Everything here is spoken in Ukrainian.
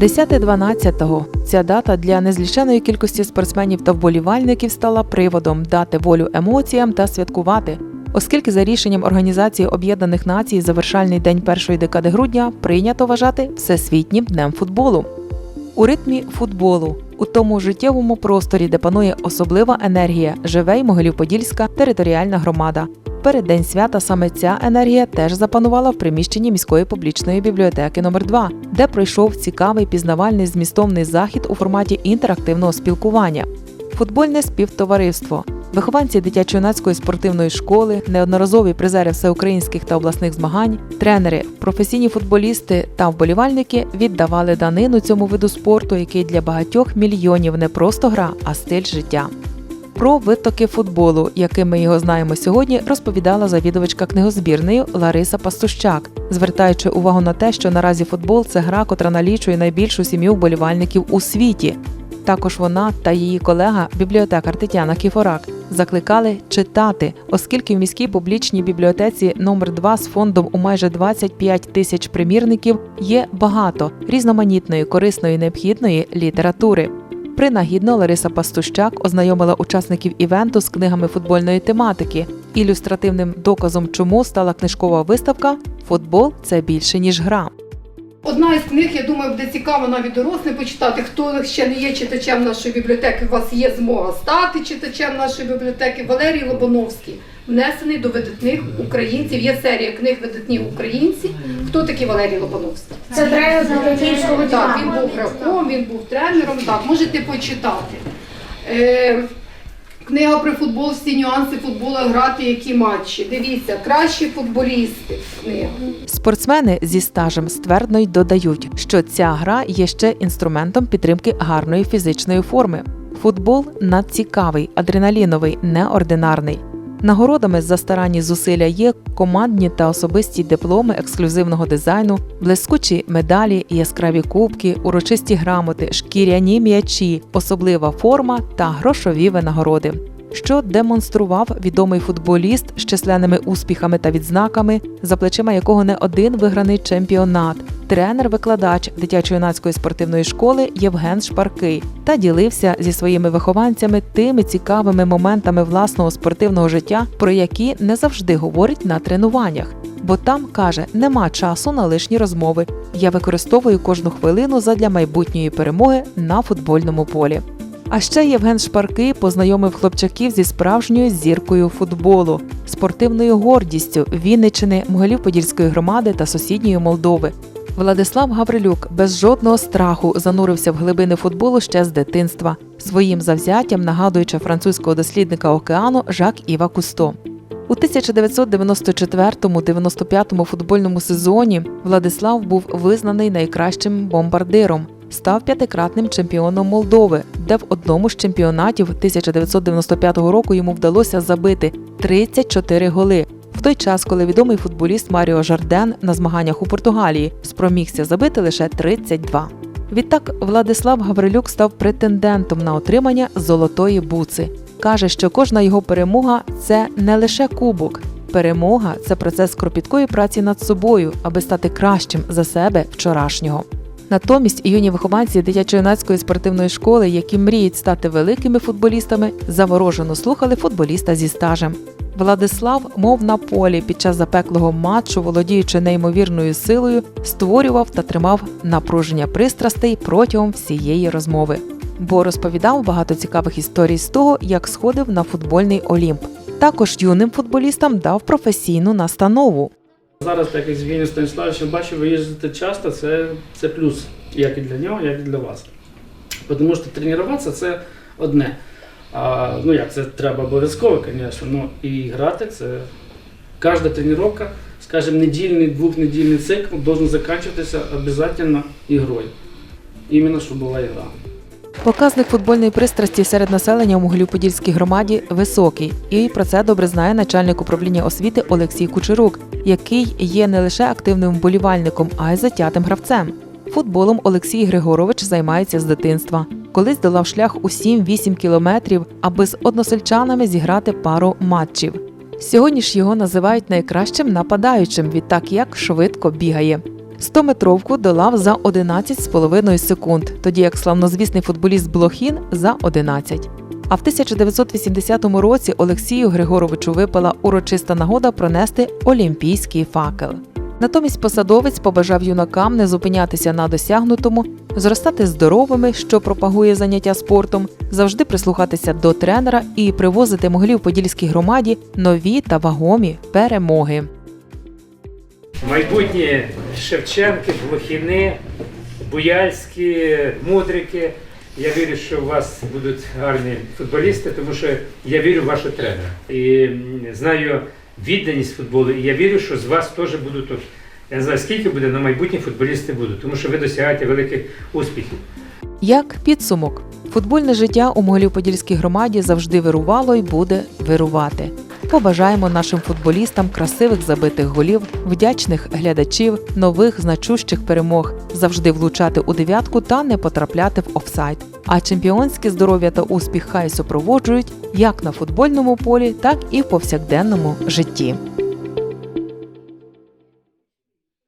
10-12 ця дата для незліченої кількості спортсменів та вболівальників стала приводом дати волю емоціям та святкувати, оскільки за рішенням Організації Об'єднаних Націй завершальний день першої декади грудня прийнято вважати Всесвітнім днем футболу. У ритмі футболу, у тому життєвому просторі, де панує особлива енергія, живе й Могилів-Подільська територіальна громада. Перед день свята саме ця енергія теж запанувала в приміщенні міської публічної бібліотеки номер 2 де пройшов цікавий пізнавальний змістовний захід у форматі інтерактивного спілкування. Футбольне співтовариство. Вихованці дитячо-юнацької спортивної школи, неодноразові призери всеукраїнських та обласних змагань, тренери, професійні футболісти та вболівальники віддавали данину цьому виду спорту, який для багатьох мільйонів не просто гра, а стиль життя. Про витоки футболу, яким ми його знаємо сьогодні, розповідала завідувачка книгозбірної Лариса Пастущак, звертаючи увагу на те, що наразі футбол це гра, котра налічує найбільшу сім'ю вболівальників у світі. Також вона та її колега, бібліотекар Тетяна Кіфорак, закликали читати, оскільки в міській публічній бібліотеці номер 2 з фондом у майже 25 тисяч примірників є багато різноманітної, корисної, необхідної літератури. Принагідно Лариса Пастущак ознайомила учасників івенту з книгами футбольної тематики. Ілюстративним доказом, чому стала книжкова виставка Футбол це більше ніж гра. Одна із книг, я думаю, буде цікаво навіть дорослим почитати. Хто ще не є читачем нашої бібліотеки, у вас є змога стати читачем нашої бібліотеки. Валерій Лобановський внесений до видатних українців. Є серія книг видатні українці. Хто такий Валерій Лобановський? Це тренер з Так, він був гравцом, він був тренером. Так, можете почитати. Е, книга про футбол, всі нюанси футболу, грати, які матчі. Дивіться, кращі футболісти. Книга. Спортсмени зі стажем ствердно й додають, що ця гра є ще інструментом підтримки гарної фізичної форми. Футбол надцікавий, адреналіновий, неординарний. Нагородами за старанні зусилля є командні та особисті дипломи ексклюзивного дизайну, блискучі медалі, яскраві кубки, урочисті грамоти, шкіряні м'ячі, особлива форма та грошові винагороди. Що демонстрував відомий футболіст з численними успіхами та відзнаками, за плечима якого не один виграний чемпіонат, тренер-викладач дитячо-юнацької спортивної школи Євген Шпаркий та ділився зі своїми вихованцями тими цікавими моментами власного спортивного життя, про які не завжди говорять на тренуваннях. Бо там каже, нема часу на лишні розмови. Я використовую кожну хвилину задля майбутньої перемоги на футбольному полі. А ще Євген Шпарки познайомив хлопчаків зі справжньою зіркою футболу, спортивною гордістю Вінничини, Могилів-Подільської громади та сусідньої Молдови. Владислав Гаврилюк без жодного страху занурився в глибини футболу ще з дитинства, своїм завзяттям нагадуючи французького дослідника океану Жак Іва Кусто. У 1994-95 футбольному сезоні Владислав був визнаний найкращим бомбардиром, став п'ятикратним чемпіоном Молдови, де в одному з чемпіонатів 1995 року йому вдалося забити 34 голи. В той час, коли відомий футболіст Маріо Жарден на змаганнях у Португалії спромігся забити лише 32. Відтак Владислав Гаврилюк став претендентом на отримання золотої буци. Каже, що кожна його перемога це не лише кубок. Перемога це процес кропіткої праці над собою, аби стати кращим за себе вчорашнього. Натомість юні вихованці дитячо-юнацької спортивної школи, які мріють стати великими футболістами, заворожено слухали футболіста зі стажем. Владислав, мов на полі під час запеклого матчу, володіючи неймовірною силою, створював та тримав напруження пристрастей протягом всієї розмови. Бо розповідав багато цікавих історій з того, як сходив на футбольний олімп. Також юним футболістам дав професійну настанову. Зараз, як з Євгенієм Станіславовичем бачив, ви їздите часто, це, це плюс, як і для нього, як і для вас. Тому що тренуватися це одне. А, ну як, це треба обов'язково, звісно, ну і грати це кожна тренування, скажімо, недільний, двохнедільний цикл должен закінчуватися обов'язково ігрою. Іменно, щоб була ігра. Показник футбольної пристрасті серед населення у Могилів-Подільській громаді високий, і про це добре знає начальник управління освіти Олексій Кучерук, який є не лише активним вболівальником, а й затятим гравцем. Футболом Олексій Григорович займається з дитинства. Колись долав шлях у 7-8 кілометрів, аби з односельчанами зіграти пару матчів. Сьогодні ж його називають найкращим нападаючим, відтак як швидко бігає. 100-метровку долав за 11,5 секунд, тоді як славнозвісний футболіст Блохін за 11. А в 1980 році Олексію Григоровичу випала урочиста нагода пронести олімпійський факел. Натомість посадовець побажав юнакам не зупинятися на досягнутому, зростати здоровими, що пропагує заняття спортом, завжди прислухатися до тренера і привозити могилів Подільській громаді нові та вагомі перемоги. Майбутні Шевченки, Блохіни, Буяльські, Мудрики. Я вірю, що у вас будуть гарні футболісти, тому що я вірю в вашого тренера. І знаю відданість футболу, і я вірю, що з вас теж будуть. Я не знаю, скільки буде, але майбутні футболісти будуть, тому що ви досягаєте великих успіхів. Як підсумок, футбольне життя у Могилів-Подільській громаді завжди вирувало і буде вирувати. Побажаємо нашим футболістам красивих забитих голів, вдячних глядачів, нових значущих перемог, завжди влучати у дев'ятку та не потрапляти в офсайд. А чемпіонське здоров'я та успіх хай супроводжують як на футбольному полі, так і в повсякденному житті.